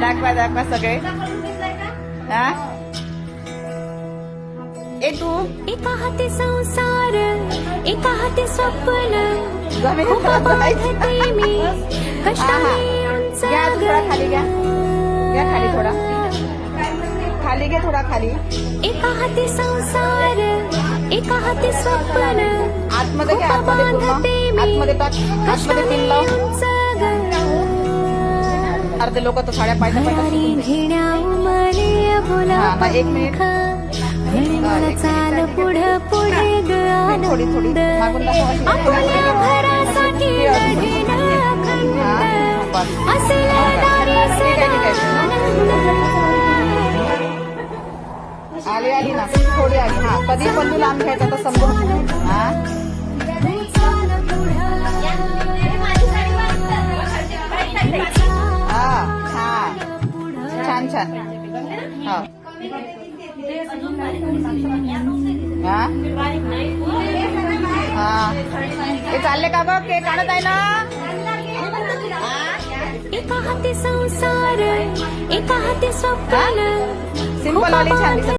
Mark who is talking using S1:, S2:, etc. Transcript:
S1: दाखवा दाखवा सगळे. हा? ए तू?
S2: एका हाती संसार एका हाती स्वप्न मी
S1: घ्या थोडा खाली घ्या. घ्या खाली थोडा. खाली घे थोडा खाली.
S2: एका हाती संसार एका हाती स्वप्न.
S1: आतमध्ये घे
S2: खूप
S1: आतमध्ये आतमध्ये टाक. आतमध्ये पिन लाव. अर्धे लोक तर साड्या पाहिजे हा, एक मिनिट.
S2: मला चाल पुढं पुढे ग
S1: थोडी थोडी मागून हा, आली आली ना थोडी आली हा कधी पण तू लांब घ्यायचा तर समजून हा हा छान छान हा? ते चालले का बघ केक आणत आहे ना?
S2: एका हाती संसार एका हाती स्वप्न.
S1: सिंपल वाली छान दिसत.